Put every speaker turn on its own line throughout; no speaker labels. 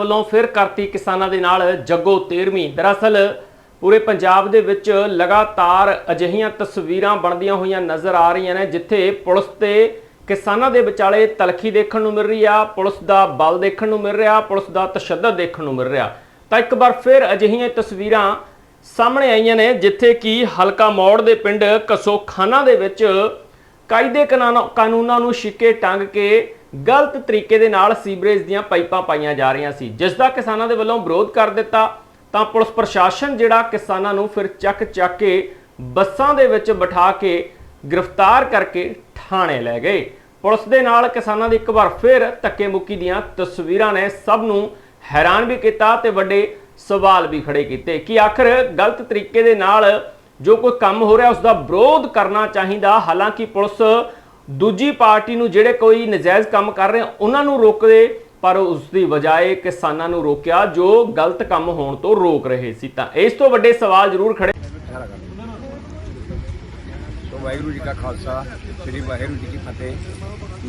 ਵੱਲੋਂ ਫਿਰ ਕਰਤੀ ਕਿਸਾਨਾਂ ਦੇ ਨਾਲ ਜੱਗੋ 13ਵੀਂ ਦਰਅਸਲ ਪੂਰੇ ਪੰਜਾਬ ਦੇ ਵਿੱਚ ਲਗਾਤਾਰ ਅਜਿਹੀਆਂ ਤਸਵੀਰਾਂ ਬਣਦੀਆਂ ਹੋਈਆਂ ਨਜ਼ਰ ਆ ਰਹੀਆਂ ਨੇ, ਜਿੱਥੇ ਪੁਲਿਸ ਤੇ ਕਿਸਾਨਾਂ ਦੇ ਵਿਚਾਲੇ ਤਲਖੀ ਦੇਖਣ ਨੂੰ ਮਿਲ ਰਹੀ ਆ, ਪੁਲਿਸ ਦਾ ਬਲ ਦੇਖਣ ਨੂੰ ਮਿਲ ਰਿਹਾ, ਪੁਲਿਸ ਦਾ ਤਸ਼ੱਦਦ ਦੇਖਣ ਨੂੰ ਮਿਲ ਰਿਹਾ। ਤਾਂ ਇੱਕ ਵਾਰ ਫਿਰ ਅਜਿਹੀਆਂ ਤਸਵੀਰਾਂ ਸਾਹਮਣੇ ਆਈਆਂ ਨੇ, ਜਿੱਥੇ ਕਿ ਹਲਕਾ ਮੌੜ ਦੇ ਪਿੰਡ ਕਸੋਖਾਨਾ ਦੇ ਵਿੱਚ ਕਾਇਦੇ ਕਾਨੂੰਨ- ਕਾਨੂੰਨਾਂ ਨੂੰ ਛਿੱਕੇ ਟੰਗ ਕੇ ਗਲਤ ਤਰੀਕੇ ਦੇ ਨਾਲ ਸੀਵਰੇਜ ਦੀਆਂ ਪਾਈਪਾਂ ਪਾਈਆਂ ਜਾ ਰਹੀਆਂ ਸੀ। ਜਿਸ ਦਾ ਕਿਸਾਨਾਂ ਦੇ ਵੱਲੋਂ ਵਿਰੋਧ ਕਰ ਦਿੱਤਾ, ਤਾਂ ਪੁਲਿਸ ਪ੍ਰਸ਼ਾਸਨ ਜਿਹੜਾ ਕਿਸਾਨਾਂ ਨੂੰ ਫਿਰ ਚੱਕ ਚੱਕ ਕੇ ਬੱਸਾਂ ਦੇ ਵਿੱਚ ਬਿਠਾ ਕੇ ਗ੍ਰਿਫਤਾਰ ਕਰਕੇ ਥਾਣੇ ਲੈ ਗਏ। ਪੁਲਿਸ ਦੇ ਨਾਲ ਕਿਸਾਨਾਂ ਦੀ ਇੱਕ ਵਾਰ ਫਿਰ ਧੱਕੇ ਮੁੱਕੀ ਦੀਆਂ ਤਸਵੀਰਾਂ ਨੇ ਸਭ ਨੂੰ ਹੈਰਾਨ ਵੀ ਕੀਤਾ ਤੇ ਵੱਡੇ ਸਵਾਲ ਵੀ ਖੜੇ ਕੀਤੇ ਕਿ ਆਖਰ ਗਲਤ ਤਰੀਕੇ ਦੇ ਨਾਲ ਜੋ ਕੋਈ ਕੰਮ ਹੋ ਰਿਹਾ ਉਸ ਦਾ ਵਿਰੋਧ ਕਰਨਾ ਚਾਹੀਦਾ। ਹਾਲਾਂਕਿ ਪੁਲਿਸ ਦੂਜੀ ਪਾਰਟੀ ਨੂੰ ਜਿਹੜੇ ਕੋਈ ਨਜਾਇਜ਼ ਕੰਮ ਕਰ ਰਹੇ ਉਹਨਾਂ ਨੂੰ ਰੋਕਦੇ, ਪਰ ਉਸ ਦੀ ਬਜਾਏ ਕਿਸਾਨਾਂ ਨੂੰ ਰੋਕਿਆ, ਜੋ ਗਲਤ ਕੰਮ ਹੋਣ ਤੋਂ ਰੋਕ ਰਹੇ ਸੀ। ਤਾਂ ਇਸ ਤੋਂ ਵੱਡੇ ਸਵਾਲ ਜ਼ਰੂਰ ਖੜੇ
ਸੋ ਵਾਹਿਗੁਰੂ ਜੀ ਕਾ ਖਾਲਸਾ, ਸ੍ਰੀ ਵਾਹਿਗੁਰੂ ਜੀ ਕੀ ਫਤਿਹ।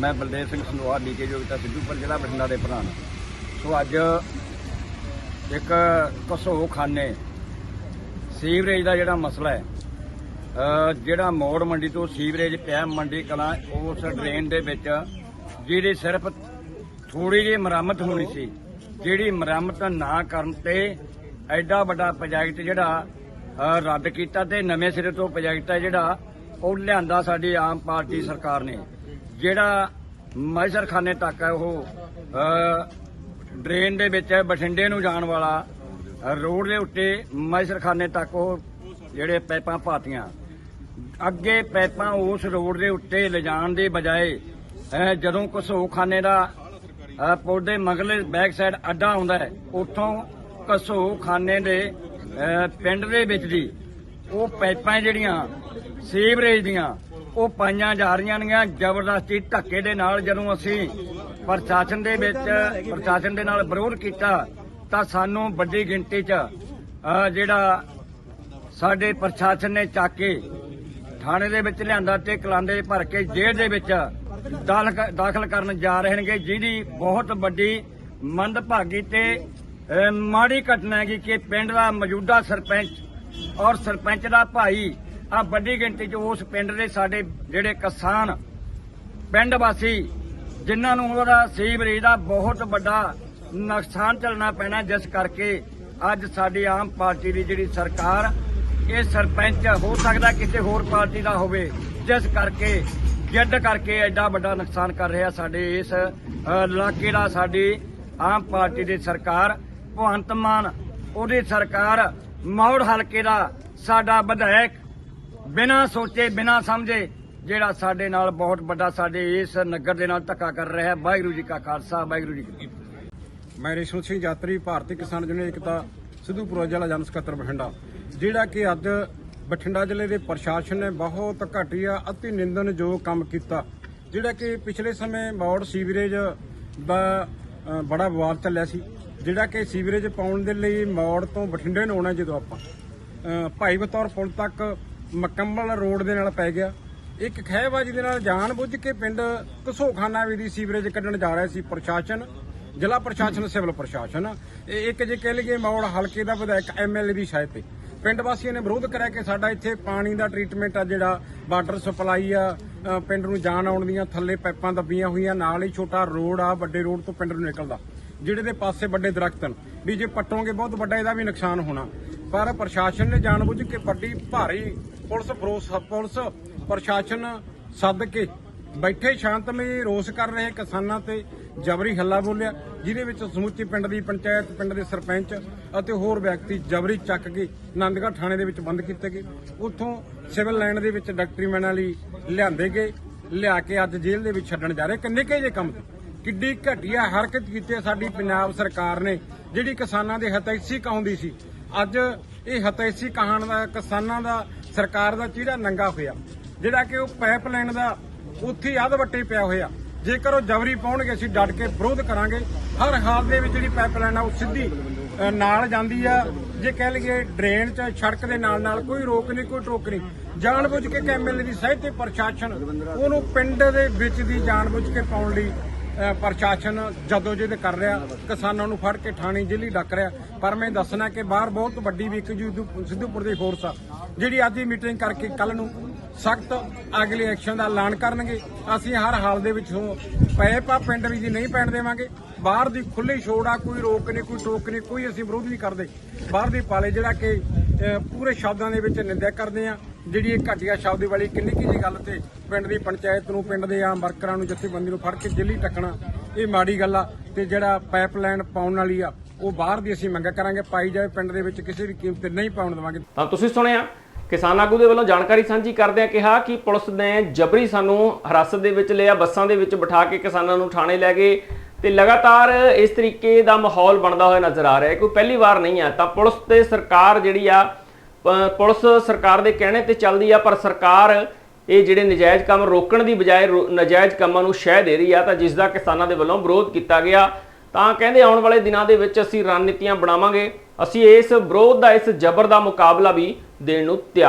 ਮੈਂ ਬਲਦੇਵ ਸਿੰਘ ਸੰਧਵਾ ਲੀਕੇ ਯੋਗਤਾ ਸਿੱਧੂਪੁਰ ਜ਼ਿਲ੍ਹਾ ਬਠਿੰਡਾ ਦੇ ਪ੍ਰਧਾਨ ਸੋ ਅੱਜ ਇੱਕ ਕਸੋ ਖਾਨੇ ਸੀਵਰੇਜ ਦਾ ਜਿਹੜਾ ਮਸਲਾ ਹੈ ਜਿਹੜਾ ਮੋੜ ਮੰਡੀ ਤੋਂ ਸੀਵਰੇਜ ਪਿਆ ਮੰਡੀ ਕਲਾਂ, ਉਸ ਡਰੇਨ ਦੇ ਵਿੱਚ ਜਿਹੜੀ ਸਿਰਫ ਥੋੜੀ ਜਿਹੀ ਮੁਰੰਮਤ ਹੋਣੀ ਸੀ, ਜਿਹੜੀ ਮੁਰੰਮਤ ਨਾ ਕਰਨ ਤੇ ਐਡਾ ਵੱਡਾ ਪ੍ਰੋਜੈਕਟ ਜਿਹੜਾ ਰੱਦ ਕੀਤਾ ਤੇ ਨਵੇਂ ਸਿਰੇ ਤੋਂ ਪ੍ਰੋਜੈਕਟ ਹੈ ਜਿਹੜਾ, ਉਹ ਲਿਆਂਦਾ ਸਾਡੀ ਆਮ ਪਾਰਟੀ ਸਰਕਾਰ ਨੇ। ਜਿਹੜਾ ਮੈਸਰਖਾਨੇ ਤੱਕ ਹੈ ਉਹ ਡਰੇਨ ਦੇ ਵਿੱਚ ਬਠਿੰਡੇ ਨੂੰ ਜਾਣ ਵਾਲਾ, ਰੋਡ ਦੇ ਉੱਤੇ ਮੈਸਰਖਾਨੇ ਤੱਕ ਉਹ ਜਿਹੜੇ ਪਾਈਪਾਂ ਪਾਤੀਆਂ। ਅੱਗੇ ਪਾਈਪਾਂ ਉਸ ਰੋਡ ਦੇ ਉੱਤੇ ਲਿਜਾਣ ਦੇ ਬਜਾਏ ਜਦੋਂ ਕਸੋਖਾਨੇ ਦਾ, ਅਹ ਪੁਲ ਦੇ ਮਗਲੇ ਬੈਕ ਸਾਈਡ ਅੱਡਾ ਆਉਂਦਾ ਹੈ, ਉੱਥੋਂ ਕਸੋਖਾਨੇ ਦੇ ਪਿੰਡ ਦੇ ਵਿੱਚ ਦੀ ਉਹ ਪਾਈਪਾਂ ਜਿਹੜੀਆਂ, ਸੀਵਰੇਜ ਦੀਆਂ, ਉਹ ਪਾਈਆਂ ਜਾ ਰਹੀਆਂ ਨੇ, ਜ਼ਬਰਦਸਤੀ ਧੱਕੇ ਦੇ ਨਾਲ ਜਦੋਂ ਅਸੀਂ ਪ੍ਰਸ਼ਾਸਨ ਦੇ ਵਿੱਚ, ਪ੍ਰਸ਼ਾਸਨ ਦੇ ਨਾਲ ਵਿਰੋਧ ਕੀਤਾ, ਤਾਂ ਸਾਨੂੰ ਵੱਡੀ ਗਿਣਤੀ 'ਚ ਜਿਹੜਾ ਸਾਡੇ ਪ੍ਰਸ਼ਾਸਨ ਨੇ ਚੱਕ ਕੇ ਥਾਣੇ ਦੇ ਵਿੱਚ ਲਿਆਂਦਾ ਤੇ ਕਲਾਂਦੇ ਭਰ ਕੇ ਜੇਲ੍ਹ ਦੇ ਵਿੱਚ ਦਾਖਲ ਦਾਖਲ ਕਰਨ ਜਾ ਰਹੇ ਨੇ ਜਿਹਦੀ ਬਹੁਤ ਵੱਡੀ ਮੰਦਭਾਗੀ ਤੇ ਮਾੜੀ ਘਟਨਾ ਹੈਗੀ ਕਿ ਪਿੰਡ ਦਾ ਮੌਜੂਦਾ ਸਰਪੰਚ ਔਰ ਸਰਪੰਚ ਦਾ ਭਾਈ ਆ ਵੱਡੀ ਗਿਣਤੀ 'ਚ ਉਸ ਪਿੰਡ ਦੇ ਸਾਡੇ ਜਿਹੜੇ ਕਿਸਾਨ ਪਿੰਡ ਵਾਸੀ, ਜਿਨ੍ਹਾਂ ਨੂੰ ਉਹਦਾ ਸੀਵਰੇਜ ਦਾ ਬਹੁਤ ਵੱਡਾ ਨੁਕਸਾਨ ਝੱਲਣਾ ਪੈਣਾ, ਜਿਸ ਕਰਕੇ ਅੱਜ ਸਾਡੀ ਆਮ ਪਾਰਟੀ ਦੀ ਜਿਹੜੀ ਸਰਕਾਰ ਇਹ ਸਰਪੰਚ ਹੋ ਸਕਦਾ ਕਿਸੇ ਹੋਰ ਪਾਰਟੀ ਦਾ ਹੋਵੇ। ਜਿਸ ਕਰਕੇ, ਜਿੱਦ ਕਰਕੇ ਐਡਾ ਵੱਡਾ ਨੁਕਸਾਨ ਕਰ ਰਿਹਾ ਸਾਡੇ ਇਸ ਇਲਾਕੇ ਦਾ ਸਾਡੀ ਆਮ ਪਾਰਟੀ ਦੀ ਸਰਕਾਰ। ਭਗਵੰਤ ਮਾਨ, ਉਹਦੀ ਸਰਕਾਰ ਮੌੜ ਹਲਕੇ ਦਾ ਸਾਡਾ ਵਿਧਾਇਕ ਬਿਨਾਂ ਸੋਚੇ, ਬਿਨਾਂ ਸਮਝੇ, ਜਿਹੜਾ ਸਾਡੇ ਨਾਲ ਬਹੁਤ ਵੱਡਾ ਸਾਡੇ ਇਸ ਨਗਰ ਦੇ ਨਾਲ ਧੱਕਾ ਕਰ ਰਿਹਾ ਹੈ। ਵਾਹਿਗੁਰੂ ਜੀ ਕਾ ਖਾਲਸਾ, ਵਾਹਿਗੁਰੂ ਜੀ ਕੀ
ਮੈਂ ਰੇਸ਼ਮ ਸਿੰਘ ਯਾਤਰੀ, ਭਾਰਤੀ ਕਿਸਾਨ ਯੂਨੀਅਨ ਏਕਤਾ, ਸਿੱਧੂਪੁਰ ਜ਼ਿਲ੍ਹਾ ਜਨ ਸਕੱਤਰ ਬਠਿੰਡਾ। ਜਿਹੜਾ ਕਿ ਅੱਜ ਬਠਿੰਡਾ ਜ਼ਿਲ੍ਹੇ ਦੇ ਪ੍ਰਸ਼ਾਸਨ ਨੇ ਬਹੁਤ ਘਟੀਆ ਅਤੀ ਨਿੰਦਨਯੋਗ ਕੰਮ ਕੀਤਾ, ਜਿਹੜਾ ਕਿ ਪਿਛਲੇ ਸਮੇਂ ਮੌੜ ਸੀਵਰੇਜ ਦਾ ਬੜਾ ਵਿਵਾਦ ਚੱਲਿਆ ਸੀ, ਜਿਹੜਾ ਕਿ ਸੀਵਰੇਜ ਪਾਉਣ ਦੇ ਲਈ ਮੌੜ ਤੋਂ ਬਠਿੰਡੇ ਨੂੰ ਆਉਣਾ ਜਦੋਂ ਆਪਾਂ ਭਾਈ ਬਤੌਰ ਪੁਲ ਤੱਕ ਮਕੰਮਲ ਰੋਡ ਦੇ ਨਾਲ ਪੈ ਗਿਆ। ਇੱਕ ਖਹਿਬਾਜੀ ਦੇ ਨਾਲ ਜਾਣਬੁੱਝ ਕੇ ਪਿੰਡ ਘਸੋਖਾਨਾ ਵੀ ਦੀ ਸੀਵਰੇਜ ਕੱਢਣ ਜਾ ਰਿਹਾ ਸੀ ਪ੍ਰਸ਼ਾਸਨ, ਜ਼ਿਲ੍ਹਾ ਪ੍ਰਸ਼ਾਸਨ, ਸਿਵਲ ਪ੍ਰਸ਼ਾਸਨ। ਇਹ ਇੱਕ ਜੇ ਕਹਿ ਲਈਏ ਮੌੜ ਹਲਕੇ ਦਾ ਵਿਧਾਇਕ ਐਮਐਲਏ ਦੀ ਸ਼ਾਇਦ ਤੇ। ਪਿੰਡ ਵਾਸੀਆਂ ਨੇ ਵਿਰੋਧ ਕਰਿਆ ਕਿ ਸਾਡਾ ਇੱਥੇ ਪਾਣੀ ਦਾ ਟ੍ਰੀਟਮੈਂਟ ਆ ਜਿਹੜਾ ਵਾਟਰ ਸਪਲਾਈ ਆ ਪਿੰਡ ਨੂੰ ਜਾਣ ਆਉਣ ਦੀਆਂ ਥੱਲੇ ਪਾਈਪਾਂ ਦੱਬੀਆਂ ਹੋਈਆਂ, ਨਾਲ ਹੀ ਛੋਟਾ ਰੋਡ ਆ, ਵੱਡੇ ਰੋਡ ਤੋਂ ਪਿੰਡ ਨੂੰ ਨਿਕਲਦਾ। ਜਿਹੜੇ ਦੇ ਪਾਸੇ ਵੱਡੇ ਦਰਖਤ ਹਨ, ਵੀ ਜੇ ਪੱਟੋਗੇ ਬਹੁਤ ਵੱਡਾ ਇਹਦਾ ਵੀ ਨੁਕਸਾਨ ਹੋਣਾ। ਪਰ ਪ੍ਰਸ਼ਾਸਨ ਨੇ ਜਾਣਬੁੱਝ ਕੇ ਵੱਡੀ ਭਾਰੀ ਪੁਲਿਸ ਫਰੋਸ ਪੁਲਿਸ ਪ੍ਰਸ਼ਾਸਨ ਸੱਦ ਕੇ ਬੈਠੇ ਸ਼ਾਂਤਮਈ ਰੋਸ ਕਰ ਰਹੇ ਕਿਸਾਨਾਂ ਤੇ ਜਬਰੀ ਹੱਲਾ ਬੋਲਿਆ, ਜਿਹਦੇ ਵਿੱਚ ਸਮੁੱਚੇ ਪਿੰਡ ਦੀ ਪੰਚਾਇਤ, ਪਿੰਡ ਦੇ ਸਰਪੰਚ ਅਤੇ ਹੋਰ ਵਿਅਕਤੀ ਜਬਰੀ ਚੱਕ ਕੇ ਆਨੰਦਗੜ੍ਹ ਥਾਣੇ ਦੇ ਵਿੱਚ ਬੰਦ ਕੀਤੇ ਗਏ। ਉੱਥੋਂ ਸਿਵਲ ਲਾਈਨ ਦੇ ਵਿੱਚ ਡਾਕਟਰੀ ਮੈਨ ਵਾਲੀ ਲਿਆਂਦੇ ਗਏ, ਲਿਆ ਕੇ ਅੱਜ ਜੇਲ੍ਹ ਦੇ ਵਿੱਚ ਛੱਡਣ ਜਾ ਰਹੇ। ਕਿੰਨੇ ਕੇ ਜੇ ਕੰਮ ਕਿੱਡੀ ਘਟੀਆ ਹਰਕਤ ਕੀਤੀ ਹੈ ਸਾਡੀ ਪੰਜਾਬ ਸਰਕਾਰ ਨੇ, ਜਿਹੜੀ ਕਿਸਾਨਾਂ ਦੇ ਹਤੈਸ਼ੀ ਕਹਾਉਂਦੀ ਸੀ। ਅੱਜ ਇਹ ਹਤੈਸ਼ੀ ਕਹਾਣ ਦਾ ਕਿਸਾਨਾਂ ਦਾ, ਸਰਕਾਰ ਦਾ ਚਿਹਰਾ ਨੰਗਾ ਹੋਇਆ, ਜਿਹੜਾ ਕਿ ਉਹ ਪਾਈਪਲਾਈਨ ਦਾ ਉੱਥੇ ਅੱਧ ਵੱਟੇ ਪਿਆ ਹੋਇਆ। ਜੇਕਰ ਉਹ ਜਬਰੀ ਪਾਉਣਗੇ ਅਸੀਂ ਡਟ ਕੇ ਵਿਰੋਧ ਕਰਾਂਗੇ। ਹਰ ਹਾਲ ਦੇ ਵਿੱਚ ਜਿਹੜੀ ਪਾਈਪਲਾਈਨ ਆ ਉਹ ਸਿੱਧੀ ਨਾਲ ਜਾਂਦੀ ਆ। ਜੇ ਕਹਿ ਲਈਏ ਡਰੇਨ ਚ ਸੜਕ ਦੇ ਨਾਲ ਨਾਲ ਕੋਈ ਰੋਕ ਨਹੀਂ ਕੋਈ ਟੋਕ ਨਹੀਂ। ਜਾਣਬੁੱਝ ਕੇ ਕੈਮਲ ਦੀ ਸਹਿਤ ਤੇ ਪ੍ਰਸ਼ਾਸਨ ਉਹਨੂੰ ਪਿੰਡ ਦੇ ਵਿੱਚ ਦੀ ਜਾਣਬੁੱਝ ਕੇ ਪਾਉਣ ਲਈ ਅ, ਪ੍ਰਸ਼ਾਸਨ ਜਦੋਜਹਿਦ ਕਰ ਰਿਹਾ ਕਿਸਾਨਾਂ ਨੂੰ ਫੜ ਕੇ ਥਾਣੇ ਜੇਲੀ ਡੱਕ ਰਿਹਾ। ਪਰ ਮੈਂ ਦੱਸਣਾ ਕਿ ਬਾਹਰ ਬਹੁਤ ਵੱਡੀ ਵੀ ਇੱਕ ਸਿੱਧੂ- ਸਿੱਧੂਪੁਰ ਦੀ ਫੋਰਸ ਆ ਜਿਹੜੀ ਅੱਜ ਦੀ ਮੀਟਿੰਗ ਕਰਕੇ ਕੱਲ ਨੂੰ ਸਖਤ ਅਗਲੇ ਐਕਸ਼ਨ ਦਾ ਐਲਾਨ ਕਰਨਗੇ। ਅਸੀਂ ਹਰ ਹਾਲ ਦੇ ਵਿੱਚੋਂ ਸੋ ਪਏ ਪਿੰਡ ਵੀ ਜੀ ਨਹੀਂ ਪੈਣ ਦੇਵਾਂਗੇ, ਬਾਹਰ ਦੀ ਖੁੱਲੀ ਛੋੜ ਆ, ਕੋਈ ਰੋਕ ਨਹੀਂ, ਕੋਈ ਟੋਕ ਨਹੀਂ, ਕੋਈ ਅਸੀਂ ਵਿਰੋਧ ਨਹੀਂ ਕਰਦੇ। ਬਾਹਰ ਦੀ ਪਾਲੇ ਜਿਹੜਾ ਕਿ ਪੂਰੇ ਸ਼ਬਦਾਂ ਦੇ ਵਿੱਚ ਨਿੰਦਿਆ ਕਰਦੇ ਆ, ਜਿਹੜੀ ਇਹ ਘਟੀਆ ਸ਼ਬਦੀ ਵਾਲੀ ਕਿੰਨੀ ਕੀ ਜੀ ਗੱਲ ਤੇ ਪਿੰਡ ਦੀ ਪੰਚਾਇਤ ਨੂੰ, ਪਿੰਡ ਦੇ ਆਮ ਵਰਕਰਾਂ ਨੂੰ, ਜਥੇਬੰਦੀ ਨੂੰ ਫੜ ਕੇ ਜੇਲੀ ਟੱਕਣਾ ਇਹ ਮਾੜੀ ਗੱਲ ਆ ਤੇ ਜਿਹੜਾ ਪਾਈਪਲਾਈਨ ਪਾਉਣ ਵਾਲੀ ਆ, ਉਹ ਬਾਹਰ ਦੀ ਅਸੀਂ ਮੰਗ ਕਰਾਂਗੇ। ਪਾਈ ਜਾਵੇ ਪਿੰਡ ਦੇ ਵਿੱਚ, ਕਿਸੇ ਵੀ ਕੀਮਤ ਤੇ ਨਹੀਂ ਪਾਉਣ ਦੇਵਾਂਗੇ।
ਤਾਂ ਤੁਸੀਂ ਸੁਣਿਆ ਕਿਸਾਨ ਆਗੂ ਦੇ ਵੱਲੋਂ ਜਾਣਕਾਰੀ ਸਾਂਝੀ ਕਰਦਿਆਂ ਕਿਹਾ ਕਿ ਪੁਲਿਸ ਨੇ ਜਬਰੀ ਸਾਨੂੰ ਹਿਰਾਸਤ ਦੇ ਵਿੱਚ ਲਿਆ, ਬੱਸਾਂ ਦੇ ਵਿੱਚ ਬਿਠਾ ਕੇ ਕਿਸਾਨਾਂ ਨੂੰ ਥਾਣੇ ਲੈ ਗਏ ਤੇ ਲਗਾਤਾਰ ਇਸ ਤਰੀਕੇ ਦਾ ਮਾਹੌਲ ਬਣਦਾ ਹੋਇਆ ਨਜ਼ਰ ਆ ਰਿਹਾ ਹੈ। ਕੋਈ ਪਹਿਲੀ ਵਾਰ ਨਹੀਂ ਆ ਤਾਂ ਪੁਲਿਸ ਤੇ ਸਰਕਾਰ ਜਿਹੜੀ ਆ ਪੁਲਿਸ ਸਰਕਾਰ ਦੇ ਕਹਿਣੇ ਤੇ ਚੱਲਦੀ ਆ, ਪਰ ਸਰਕਾਰ ਇਹ ਜਿਹੜੇ ਨਜਾਇਜ਼ ਕੰਮ ਰੋਕਣ ਦੀ ਬਜਾਏ ਰੋ- ਨਜਾਇਜ਼ ਕੰਮਾਂ ਨੂੰ ਸ਼ਹਿ ਦੇ ਰਹੀ ਆ, ਤਾਂ ਜਿਸ ਦਾ ਕਿਸਾਨਾਂ ਦੇ ਵੱਲੋਂ ਵਿਰੋਧ ਕੀਤਾ ਗਿਆ। ਤਾਂ ਕਹਿੰਦੇ ਆਉਣ ਵਾਲੇ ਦਿਨਾਂ ਦੇ ਵਿੱਚ ਅਸੀਂ ਰਣਨੀਤੀਆਂ ਬਣਾਵਾਂਗੇ। ਅਸੀਂ ਇਸ ਵਿਰੋਧ ਦਾ, ਇਸ ਜ਼ਬਰ ਦਾ ਮੁਕਾਬਲਾ ਵੀ ਦੇਣ ਨੂੰ ਤਿਆਰ